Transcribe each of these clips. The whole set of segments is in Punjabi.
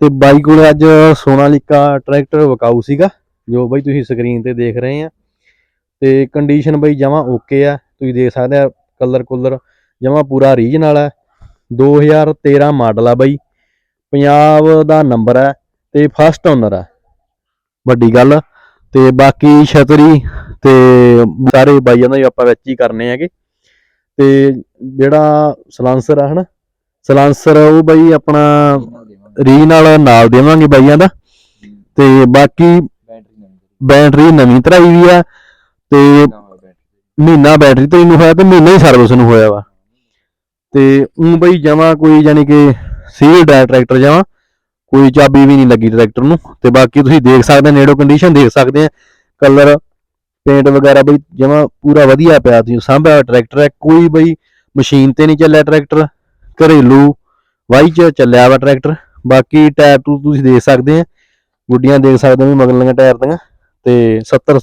ਤੇ ਬਾਈ ਕੋਲ ਅੱਜ ਸੋਨਾਲੀਕਾ ਟਰੈਕਟਰ ਵਕਾਊ ਸੀਗਾ, ਜੋ ਬਈ ਤੁਸੀਂ ਸਕਰੀਨ ਤੇ ਦੇਖ ਰਹੇ ਆ। ਤੇ ਕੰਡੀਸ਼ਨ ਬਈ ਜਮਾ ਓਕੇ ਆ, ਤੁਸੀਂ ਦੇਖ ਸਕਦੇ ਆ ਕਲਰ ਕੁਲਰ, ਜਮਾ ਪੂਰਾ ਰੀਜਨਲ ਹੈ 2013 ਮਾਡਲ ਆ ਬਾਈ, ਪੰਜਾਬ ਦਾ ਨੰਬਰ ਹੈ ਤੇ ਫਸਟ ਓਨਰ ਹੈ ਵੱਡੀ ਗੱਲ, ਤੇ ਬਾਕੀ ਛਤਰੀ ਤੇ ਸਾਰੇ ਬਾਈਆਂ ਦਾ ਹੀ ਆਪਾਂ ਵਿੱਚ ਹੀ ਕਰਨੇ ਹੈਗੇ। ਤੇ ਜਿਹੜਾ ਸਲਾਂਸਰ ਆ ਹਨਾ, ਸਲਾਂਸਰ ਉਹ ਬਾਈ ਆਪਣਾ ਰੀਜ ਨਾਲ ਨਾਲ ਦੇਵਾਂਗੇ ਬਾਈਆਂ ਦਾ। ਤੇ ਬਾਕੀ ਬੈਟਰੀ ਨਵੀਂ ਧਰਾਈ ਵੀ ਆ ਤੇ ਮਹੀਨਾ ਬੈਟਰੀ ਤੇ ਨੂੰ ਹੋਇਆ ਤੇ ਮਹੀਨਾ ਹੀ ਸਰਵਿਸ ਨੂੰ ਹੋਇਆ ਵਾ। ਤੇ ਉਹ ਬਈ ਜਮਾ ਕੋਈ ਯਾਨੀ ਕਿ ਸੀਲਡ ਟਰੈਕਟਰ ਜਮਾ ਕੋਈ ਚਾਬੀ ਵੀ ਨਹੀਂ ਲੱਗੀ ਟਰੈਕਟਰ ਨੂੰ। ਤੇ ਬਾਕੀ ਤੁਸੀਂ ਦੇਖ ਸਕਦੇ ਨੇੜੋ ਕੰਡੀਸ਼ਨ ਦੇਖ ਸਕਦੇ ਆ। ਕਲਰ ਪੇਂਟ ਵਗੈਰਾ ਬਈ ਜਮਾ ਪੂਰਾ ਵਧੀਆ ਪਿਆ ਤੁਸੀਂ ਸਾਂਭਿਆ ਹੋਇਆ ਟਰੈਕਟਰ ਹੈ ਕੋਈ ਬਈ ਮਸ਼ੀਨ ਤੇ ਨਹੀਂ ਚੱਲਿਆ ਟਰੈਕਟਰ ਘਰੇਲੂ ਵਾਈ ਚ ਚੱਲਿਆ ਵਾ ਟਰੈਕਟਰ ਬਾਕੀ ਟਾਇਰ ਟੂ ਤੁਸੀਂ ਦੇਖ ਸਕਦੇ ਆ। ਗੁੱਡੀਆਂ ਦੇਖ ਸਕਦੇ ਹੋ ਵੀ ਮਗਲੀਆਂ ਟਾਇਰ ਦੀਆਂ। ਤੇ 70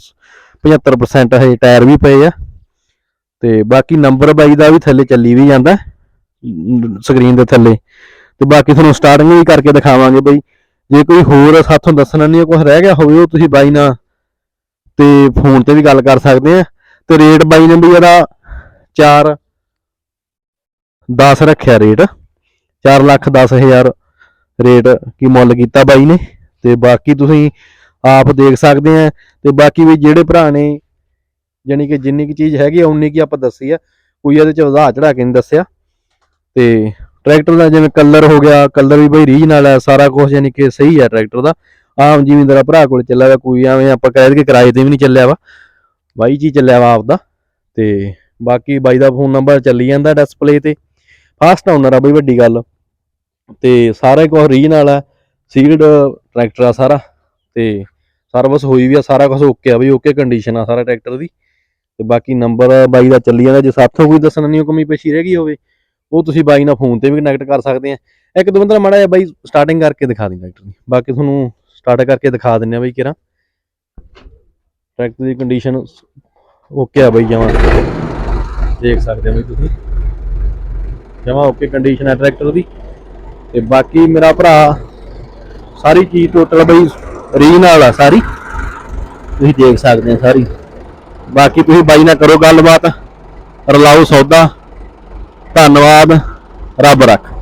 75% ਹਜੇ ਟਾਇਰ ਵੀ ਪਏ ਆ। ਤੇ ਬਾਕੀ ਨੰਬਰ ਬਾਈ ਦਾ ਵੀ ਥੱਲੇ ਚੱਲੀ ਵੀ ਜਾਂਦਾ। ਸਕਰੀਨ ਦੇ ਥੱਲੇ। ਤੇ ਬਾਕੀ ਤੁਹਾਨੂੰ ਸਟਾਰਟਿੰਗ ਵੀ ਕਰਕੇ ਦਿਖਾਵਾਂਗੇ ਬਈ। ਜੇ ਕੋਈ ਹੋਰ ਸਾਥੋਂ ਦੱਸਣਾ ਨਹੀਂ ਕੁਝ ਰਹਿ ਗਿਆ ਹੋਵੇ, ਉਹ ਤੁਸੀਂ ਬਾਈ ਨਾਲ ਤੇ ਫੋਨ ਤੇ ਵੀ ਗੱਲ ਕਰ ਸਕਦੇ ਆ। ਤੇ ਰੇਟ ਬਾਈ ਨੇ ਵੀ ਇਹਦਾ 4 10 ਰੱਖਿਆ ਰੇਟ 4 ਲੱਖ 10 ਹਜ਼ਾਰ ਰੇਟ ਕੀ ਮੁੱਲ ਕੀਤਾ ਬਾਈ ਨੇ ਤੇ ਬਾਕੀ ਤੁਸੀਂ ਆਪ ਦੇਖ ਸਕਦੇ ਆ ਤੇ ਬਾਕੀ ਵੀ ਜਿਹੜੇ ਭਰਾ ਨੇ ਯਾਨੀ ਕਿ ਜਿੰਨੀ ਕੀ ਚੀਜ਼ ਹੈਗੀ ਆ, ਉਨੀ ਕੀ ਆਪਾਂ ਦੱਸੀ ਆ। ਕੋਈ ਇਹਦੇ ਚ ਵਧਾ ਚੜਾ ਕੇ ਨਹੀਂ ਦੱਸਿਆ। ਤੇ ਟਰੈਕਟਰ ਦਾ ਜਿਵੇਂ ਕਲਰ ਹੋ ਗਿਆ ਕਲਰ ਵੀ ਬਈ ਰੀਜਨਲ ਹੈ ਸਾਰਾ ਕੁਝ ਯਾਨੀ ਕਿ ਸਹੀ ਹੈ ਟਰੈਕਟਰ ਦਾ। ਆਮ ਜ਼ਿਮੀਂਦਾਰ ਭਰਾ ਕੋਲ ਚੱਲਿਆ ਵਾ, ਕੋਈ ਐਵੇਂ ਆਪਾਂ ਕਹਿ ਦਈਏ ਕਿ ਕਿਰਾਏ ਤੇ ਵੀ ਨਹੀਂ ਚੱਲਿਆ ਵਾ। ਬਾਈ ਜੀ ਚੱਲਿਆ ਵਾ ਆਪਦਾ। ਤੇ ਬਾਕੀ ਬਾਈ ਦਾ ਫੋਨ ਨੰਬਰ ਚੱਲੀ ਜਾਂਦਾ ਡਿਸਪਲੇ ਤੇ। ਫਾਸਟ ਓਨਰ ਆ ਬਈ, ਵੱਡੀ ਗੱਲ। ਤੇ ਸਾਰਾ ਕੁਝ ਰੀਜਨਲ ਆ ਸੀਲਡ ਟਰੈਕਟਰ ਆ ਸਾਰਾ ਤੇ ਸਰਵਿਸ ਹੋਈ ਵੀ ਆ, ਸਾਰਾ ਕੁਝ ਓਕੇ ਆ ਬਈ ਓਕੇ ਕੰਡੀਸ਼ਨ ਆ ਸਾਰਾ ਟਰੈਕਟਰ ਦੀ। ਤੇ ਬਾਕੀ ਨੰਬਰ ਬਾਈ ਦਾ ਚੱਲੀ ਜਾਂਦਾ, ਜੇ ਸਾਥੋਂ ਕੋਈ ਦੱਸਣ ਨਹੀਂ ਕਮੀ ਪੇਸ਼ੀ ਰਹਿ ਗਈ ਹੋਵੇ, ਉਹ ਤੁਸੀਂ ਬਾਈ ਨਾਲ ਫੋਨ ਤੇ ਵੀ ਕਨੈਕਟ ਕਰ ਸਕਦੇ ਆ। ਇੱਕ ਦੋ ਬੰਦਾ ਮਾੜਾ ਜਿਹਾ ਬਾਈ ਸਟਾਰਟਿੰਗ ਕਰਕੇ ਦਿਖਾ ਦਿੰਦਾ ਟਰੈਕਟਰ ਦੀ ਬਾਕੀ ਤੁਹਾਨੂੰ ਸਟਾਰਟ ਕਰਕੇ ਦਿਖਾ ਦਿੰਨੇ ਆ ਬਾਈ ਕਿਰਾ ਟਰੈਕਟਰ ਦੀ ਕੰਡੀਸ਼ਨ ਓਕੇ ਆ ਬਾਈ, ਜਮਾ। ਦੇਖ ਸਕਦੇ ਹੋ ਬਾਈ ਤੁਸੀਂ। ਜਮਾ ਓਕੇ ਕੰਡੀਸ਼ਨ ਹੈ ਟਰੈਕਟਰ ਦੀ। ਤੇ ਬਾਕੀ ਮੇਰਾ ਭਰਾ, ਸਾਰੀ ਚੀਜ਼ ਟੋਟਲ ਬਈ ਨਾਲ ਆ ਸਾਰੀ। ਤੁਸੀਂ ਦੇਖ ਸਕਦੇ ਆ ਸਾਰੀ। ਬਾਕੀ ਤੁਸੀਂ ਬਾਈ ਨਾਲ ਕਰੋ ਗੱਲਬਾਤ। ਰਲਾਓ ਸੌਦਾ। ਧੰਨਵਾਦ। ਰੱਬ ਰੱਖ।